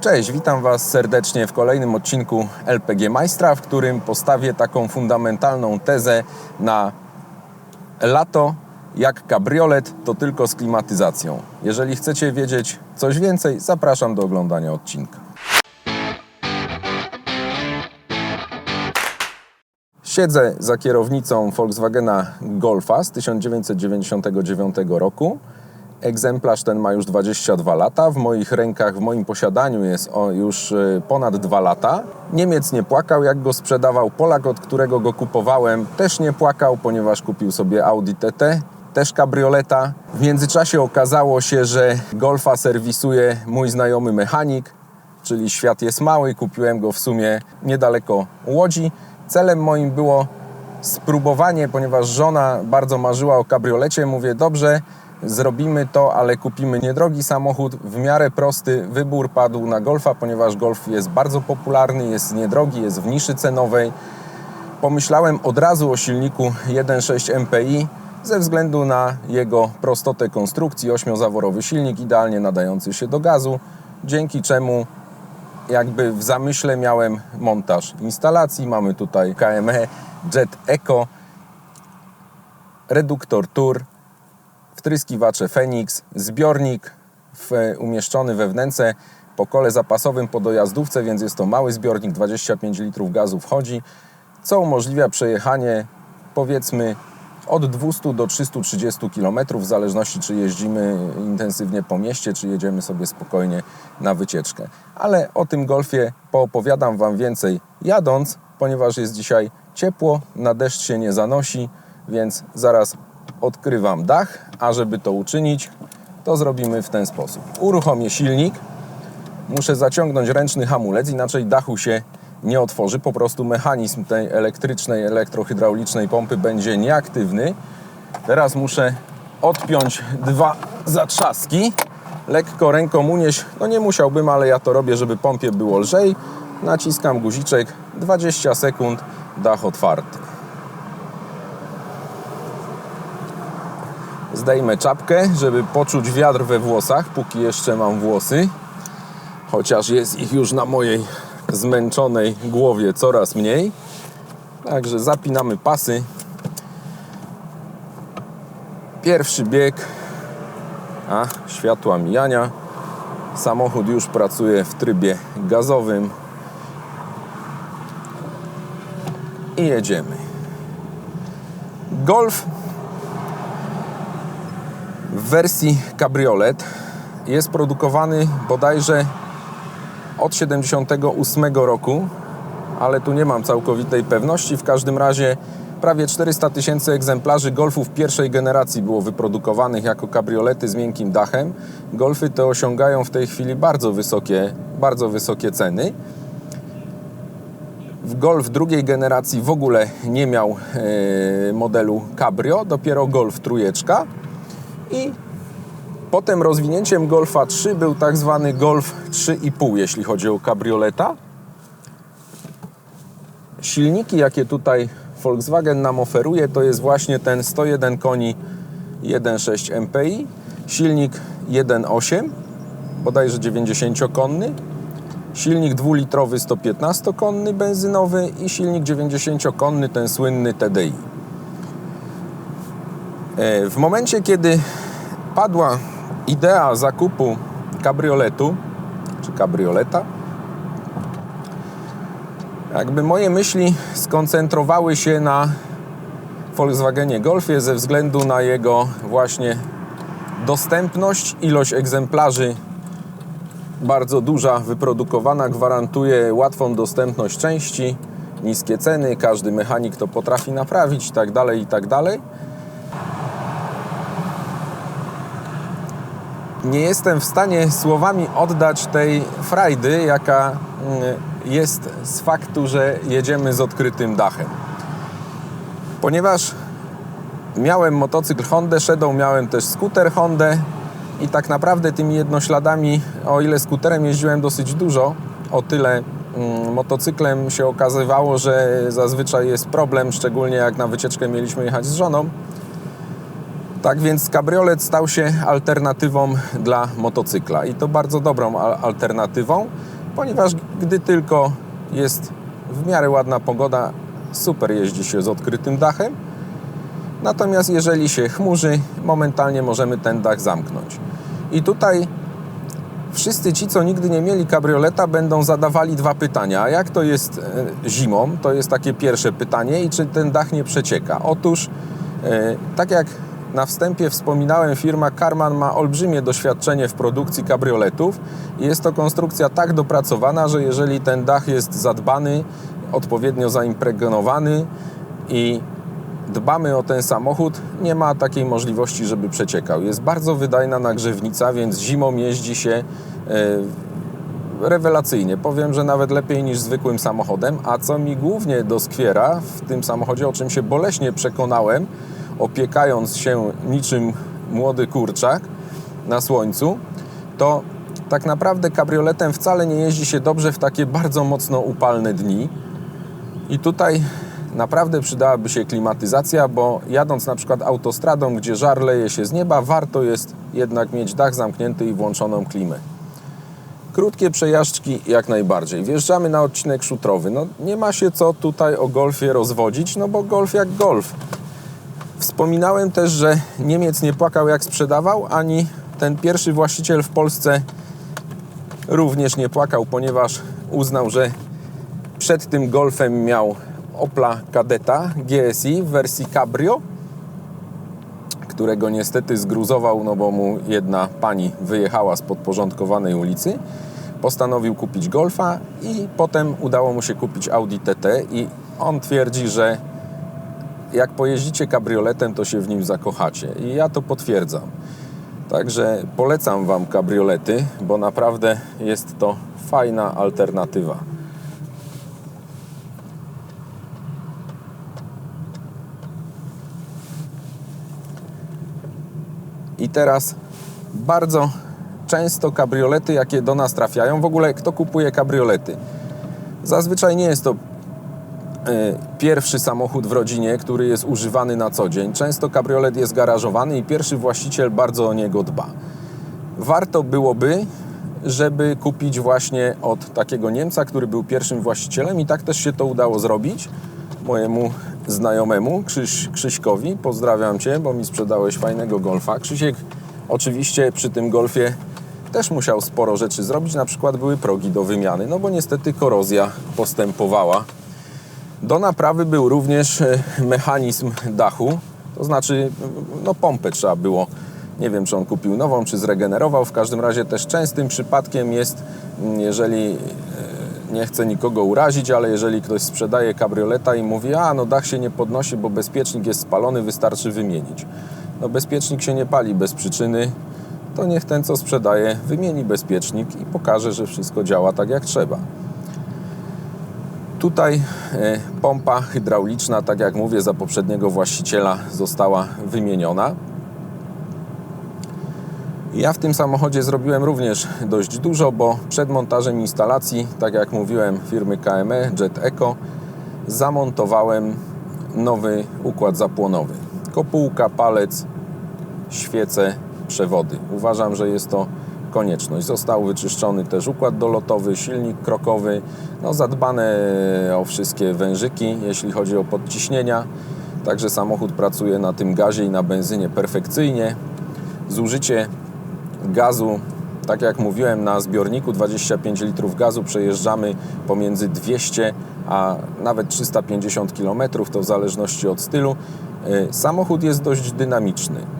Cześć, witam Was serdecznie w kolejnym odcinku LPG Majstra, w którym postawię taką fundamentalną tezę na lato jak kabriolet, to tylko z klimatyzacją. Jeżeli chcecie wiedzieć coś więcej, zapraszam do oglądania odcinka. Siedzę za kierownicą Volkswagena Golfa z 1999 roku. Egzemplarz ten ma już 22 lata. W moich rękach, w moim posiadaniu jest o już y, ponad 2 lata. Niemiec nie płakał, jak go sprzedawał. Polak, od którego go kupowałem, też nie płakał, ponieważ kupił sobie Audi TT, też kabrioleta. W międzyczasie okazało się, że Golfa serwisuje mój znajomy mechanik, czyli świat jest mały. Kupiłem go w sumie niedaleko Łodzi. Celem moim było spróbowanie, ponieważ żona bardzo marzyła o kabriolecie. Mówię, dobrze, zrobimy to, ale kupimy niedrogi samochód. W miarę prosty wybór padł na Golfa, ponieważ Golf jest bardzo popularny, jest niedrogi, jest w niszy cenowej. Pomyślałem od razu o silniku 1.6 MPI ze względu na jego prostotę konstrukcji, ośmiozaworowy silnik, idealnie nadający się do gazu, dzięki czemu jakby w zamyśle miałem montaż instalacji. Mamy tutaj KME Jet Eco, reduktor TUR, wtryskiwacze Phoenix, zbiornik umieszczony we wnęce po kole zapasowym po dojazdówce, więc jest to mały zbiornik, 25 litrów gazu wchodzi, co umożliwia przejechanie powiedzmy od 200 do 330 km, w zależności czy jeździmy intensywnie po mieście, czy jedziemy sobie spokojnie na wycieczkę. Ale o tym golfie poopowiadam Wam więcej jadąc, ponieważ jest dzisiaj ciepło, na deszcz się nie zanosi, więc zaraz odkrywam dach, a żeby to uczynić, to zrobimy w ten sposób. Uruchomię silnik, muszę zaciągnąć ręczny hamulec, inaczej dachu się nie otworzy, po prostu mechanizm tej elektrycznej, elektrohydraulicznej pompy będzie nieaktywny. Teraz muszę odpiąć dwa zatrzaski, lekko ręką unieść, no nie musiałbym, ale ja to robię, żeby pompie było lżej. Naciskam guziczek, 20 sekund, dach otwarty. Zdejmę czapkę, żeby poczuć wiatr we włosach, póki jeszcze mam włosy. Chociaż jest ich już na mojej zmęczonej głowie coraz mniej. Także zapinamy pasy. Pierwszy bieg. A, światła mijania. Samochód już pracuje w trybie gazowym. I jedziemy. Golf w wersji kabriolet jest produkowany bodajże od 78 roku, ale tu nie mam całkowitej pewności. W każdym razie prawie 400 tysięcy egzemplarzy golfów pierwszej generacji było wyprodukowanych jako kabriolety z miękkim dachem. Golfy te osiągają w tej chwili bardzo wysokie, bardzo wysokie ceny. W Golf drugiej generacji w ogóle nie miał e, modelu Cabrio, dopiero Golf trójeczka i Potem rozwinięciem Golfa 3 był tak zwany Golf 3,5, jeśli chodzi o kabrioleta. Silniki, jakie tutaj Volkswagen nam oferuje, to jest właśnie ten 101 koni 1.6 MPI, silnik 1.8, bodajże 90-konny, silnik 2-litrowy 115-konny benzynowy i silnik 90-konny, ten słynny TDI. E, w momencie, kiedy padła idea zakupu kabrioletu, czy kabrioleta, jakby moje myśli skoncentrowały się na Volkswagenie Golfie ze względu na jego właśnie dostępność, ilość egzemplarzy bardzo duża, wyprodukowana, gwarantuje łatwą dostępność części, niskie ceny, każdy mechanik to potrafi naprawić i tak dalej, i tak dalej. Nie jestem w stanie słowami oddać tej frajdy, jaka mm, jest z faktu, że jedziemy z odkrytym dachem. Ponieważ miałem motocykl Honda Shadow, miałem też skuter Honda i tak naprawdę tymi jednośladami, o ile skuterem jeździłem dosyć dużo, o tyle mm, motocyklem się okazywało, że zazwyczaj jest problem, szczególnie jak na wycieczkę mieliśmy jechać z żoną. Tak więc kabriolet stał się alternatywą dla motocykla i to bardzo dobrą alternatywą, ponieważ gdy tylko jest w miarę ładna pogoda, super jeździ się z odkrytym dachem. Natomiast jeżeli się chmurzy, momentalnie możemy ten dach zamknąć. I tutaj wszyscy ci, co nigdy nie mieli kabrioleta, będą zadawali dwa pytania. Jak to jest e, zimą? To jest takie pierwsze pytanie. I czy ten dach nie przecieka? Otóż, e, tak jak na wstępie wspominałem, firma Karman ma olbrzymie doświadczenie w produkcji kabrioletów jest to konstrukcja tak dopracowana, że jeżeli ten dach jest zadbany, odpowiednio zaimpregnowany i dbamy o ten samochód, nie ma takiej możliwości, żeby przeciekał. Jest bardzo wydajna nagrzewnica, więc zimą jeździ się e, rewelacyjnie. Powiem, że nawet lepiej niż zwykłym samochodem. A co mi głównie doskwiera w tym samochodzie, o czym się boleśnie przekonałem, opiekając się niczym młody kurczak na słońcu, to tak naprawdę kabrioletem wcale nie jeździ się dobrze w takie bardzo mocno upalne dni. I tutaj naprawdę przydałaby się klimatyzacja, bo jadąc na przykład autostradą, gdzie żar leje się z nieba, warto jest jednak mieć dach zamknięty i włączoną klimę. Krótkie przejażdżki jak najbardziej. Wjeżdżamy na odcinek szutrowy. No, nie ma się co tutaj o golfie rozwodzić, no bo golf jak golf. Wspominałem też, że Niemiec nie płakał jak sprzedawał, ani ten pierwszy właściciel w Polsce również nie płakał, ponieważ uznał, że przed tym golfem miał Opla Kadeta GSI w wersji Cabrio, którego niestety zgruzował, no bo mu jedna pani wyjechała z podporządkowanej ulicy. Postanowił kupić Golfa i potem udało mu się kupić Audi TT i on twierdzi, że jak pojeździcie kabrioletem, to się w nim zakochacie. I ja to potwierdzam. Także polecam Wam kabriolety, bo naprawdę jest to fajna alternatywa. I teraz bardzo często kabriolety, jakie do nas trafiają, w ogóle kto kupuje kabriolety? Zazwyczaj nie jest to pierwszy samochód w rodzinie, który jest używany na co dzień. Często kabriolet jest garażowany i pierwszy właściciel bardzo o niego dba. Warto byłoby, żeby kupić właśnie od takiego Niemca, który był pierwszym właścicielem i tak też się to udało zrobić. Mojemu znajomemu, Krzyś, Krzyśkowi, pozdrawiam Cię, bo mi sprzedałeś fajnego golfa. Krzysiek oczywiście przy tym golfie też musiał sporo rzeczy zrobić, na przykład były progi do wymiany, no bo niestety korozja postępowała do naprawy był również e, mechanizm dachu, to znaczy no pompę trzeba było. Nie wiem, czy on kupił nową, czy zregenerował. W każdym razie też częstym przypadkiem jest, mm, jeżeli e, nie chcę nikogo urazić, ale jeżeli ktoś sprzedaje kabrioleta i mówi, a no dach się nie podnosi, bo bezpiecznik jest spalony, wystarczy wymienić. No bezpiecznik się nie pali bez przyczyny, to niech ten, co sprzedaje, wymieni bezpiecznik i pokaże, że wszystko działa tak jak trzeba. Tutaj e, pompa hydrauliczna, tak jak mówię, za poprzedniego właściciela została wymieniona. Ja w tym samochodzie zrobiłem również dość dużo, bo przed montażem instalacji, tak jak mówiłem, firmy KME Jet Eco, zamontowałem nowy układ zapłonowy. Kopułka, palec, świece, przewody. Uważam, że jest to konieczność. Został wyczyszczony też układ dolotowy, silnik krokowy, no zadbane o wszystkie wężyki, jeśli chodzi o podciśnienia. Także samochód pracuje na tym gazie i na benzynie perfekcyjnie. Zużycie gazu, tak jak mówiłem, na zbiorniku 25 litrów gazu przejeżdżamy pomiędzy 200 a nawet 350 km, to w zależności od stylu. Y, samochód jest dość dynamiczny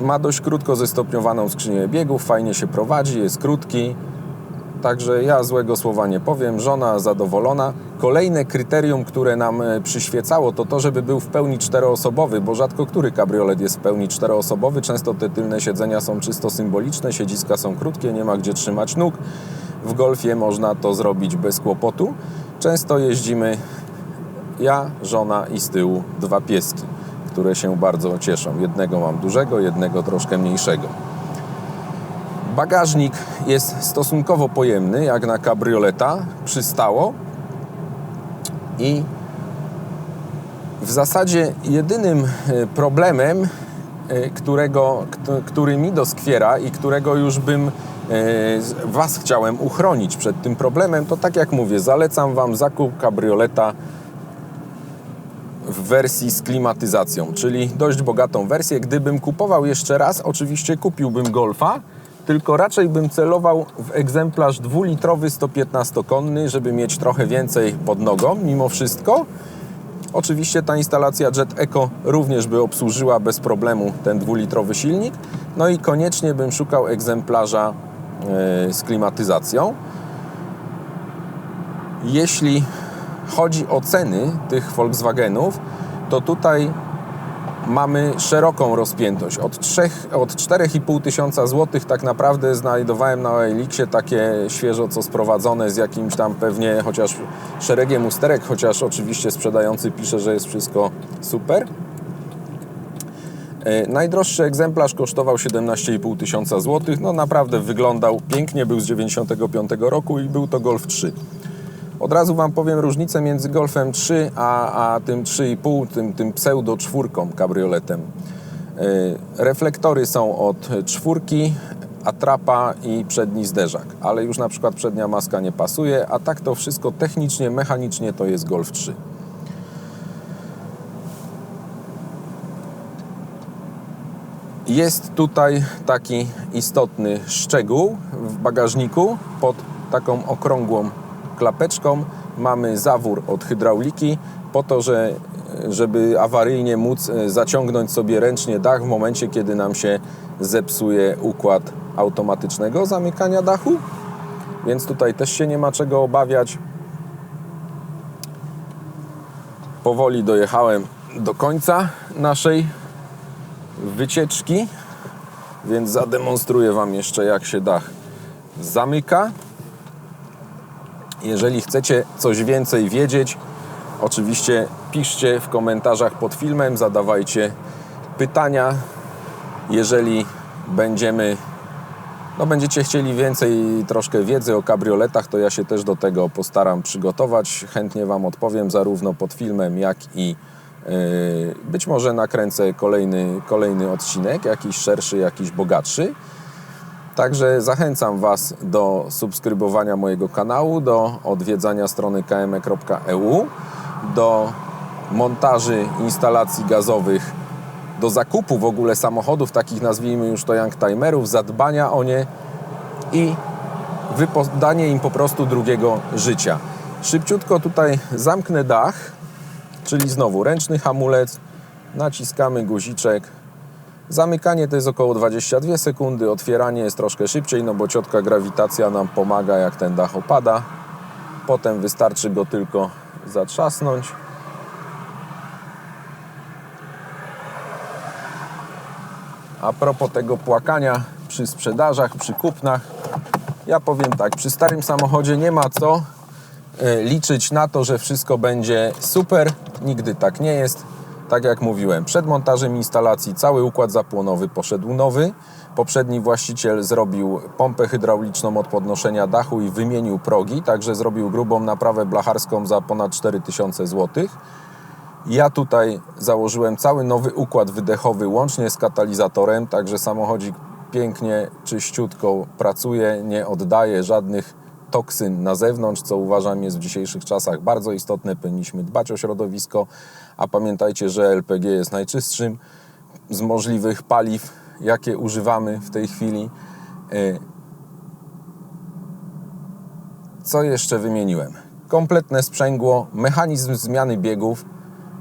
ma dość krótko zestopniowaną skrzynię biegów, fajnie się prowadzi, jest krótki. Także ja złego słowa nie powiem, żona zadowolona. Kolejne kryterium, które nam e, przyświecało, to to, żeby był w pełni czteroosobowy, bo rzadko który kabriolet jest w pełni czteroosobowy. Często te tylne siedzenia są czysto symboliczne, siedziska są krótkie, nie ma gdzie trzymać nóg. W golfie można to zrobić bez kłopotu. Często jeździmy ja, żona i z tyłu dwa pieski które się bardzo cieszą. Jednego mam dużego, jednego troszkę mniejszego. Bagażnik jest stosunkowo pojemny, jak na kabrioleta, przystało. I w zasadzie jedynym e, problemem y, którego, który mi doskwiera i którego już bym z- Was chciałem uchronić przed tym problemem, to tak jak mówię, zalecam Wam zakup kabrioleta w wersji z klimatyzacją, czyli dość bogatą wersję. Gdybym kupował jeszcze raz, oczywiście kupiłbym Golfa, tylko raczej bym celował w egzemplarz dwulitrowy 115-konny, żeby mieć trochę więcej pod nogą mimo wszystko. Oczywiście ta instalacja Jet Eco również by obsłużyła bez problemu ten dwulitrowy silnik. No i koniecznie bym szukał egzemplarza e, z klimatyzacją. Jeśli chodzi o ceny tych Volkswagenów, to tutaj mamy szeroką rozpiętość. Od, 3, od 4,5 tysiąca złotych tak naprawdę znajdowałem na OLX-ie takie świeżo co sprowadzone z jakimś tam pewnie chociaż szeregiem usterek, chociaż oczywiście sprzedający pisze, że jest wszystko super. E, Najdroższy egzemplarz kosztował 17,5 tysiąca złotych. No naprawdę wyglądał pięknie, był z 95 roku i był to Golf 3. Od razu Wam powiem różnicę między Golfem 3 a, a tym 3,5, tym, tym pseudo czwórką kabrioletem. E, Reflektory są od czwórki, atrapa i przedni zderzak, ale już na przykład przednia maska nie pasuje, a tak to wszystko technicznie, mechanicznie to jest Golf 3. Jest tutaj taki istotny szczegół w bagażniku pod taką okrągłą klapeczką. Mamy zawór od hydrauliki po to, że, żeby awaryjnie móc e, zaciągnąć sobie ręcznie dach w momencie, kiedy nam się zepsuje układ automatycznego zamykania dachu. Więc tutaj też się nie ma czego obawiać. Powoli dojechałem do końca naszej wycieczki, więc zademonstruję Wam jeszcze, jak się dach zamyka. Jeżeli chcecie coś więcej wiedzieć, oczywiście piszcie w komentarzach pod filmem, zadawajcie pytania. Jeżeli będziemy, no będziecie chcieli więcej troszkę wiedzy o kabrioletach, to ja się też do tego postaram przygotować. Chętnie Wam odpowiem zarówno pod filmem, jak i Yy, Być może nakręcę kolejny, kolejny odcinek, jakiś szerszy, jakiś bogatszy. Także zachęcam Was do subskrybowania mojego kanału, do odwiedzania strony kme.eu, do montaży instalacji gazowych, do zakupu w ogóle samochodów, takich nazwijmy już to youngtimerów, zadbania o nie i wypodanie im po prostu drugiego życia. Szybciutko tutaj zamknę dach, czyli znowu ręczny hamulec, naciskamy guziczek. Zamykanie to jest około 22 sekundy, otwieranie jest troszkę szybciej, no bo ciotka grawitacja nam pomaga jak ten dach opada. Potem wystarczy go tylko zatrzasnąć. A propos tego płakania przy sprzedażach, przy kupnach, ja powiem tak, przy starym samochodzie nie ma co e, liczyć na to, że wszystko będzie super. Nigdy tak nie jest. Tak jak mówiłem, przed montażem instalacji cały układ zapłonowy poszedł nowy. Poprzedni właściciel zrobił pompę hydrauliczną od podnoszenia dachu i wymienił progi, także zrobił grubą naprawę blacharską za ponad 4000 zł. Ja tutaj założyłem cały nowy układ wydechowy łącznie z katalizatorem, także samochodzik pięknie, czyściutko pracuje, nie oddaje żadnych toksyn na zewnątrz, co uważam jest w dzisiejszych czasach bardzo istotne. Powinniśmy dbać o środowisko, a pamiętajcie, że LPG jest najczystszym z możliwych paliw, jakie używamy w tej chwili. Y, Co jeszcze wymieniłem? Kompletne sprzęgło, mechanizm zmiany biegów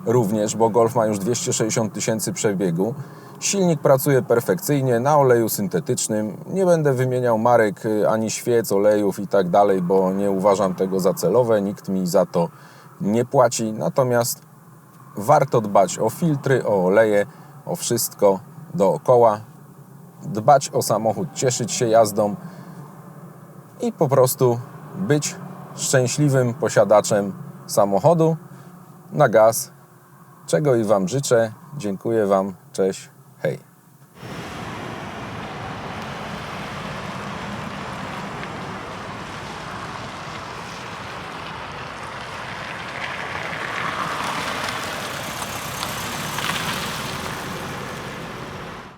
również, bo Golf ma już 260 tysięcy przebiegu. Silnik pracuje perfekcyjnie na oleju syntetycznym. Nie będę wymieniał marek y, ani świec, olejów i tak dalej, bo nie uważam tego za celowe. Nikt mi za to nie płaci. Natomiast warto dbać o filtry, o oleje, o wszystko dookoła. Dbać o samochód, cieszyć się jazdą i po prostu być szczęśliwym posiadaczem samochodu na gaz, czego i Wam życzę. Dziękuję Wam. Cześć. はい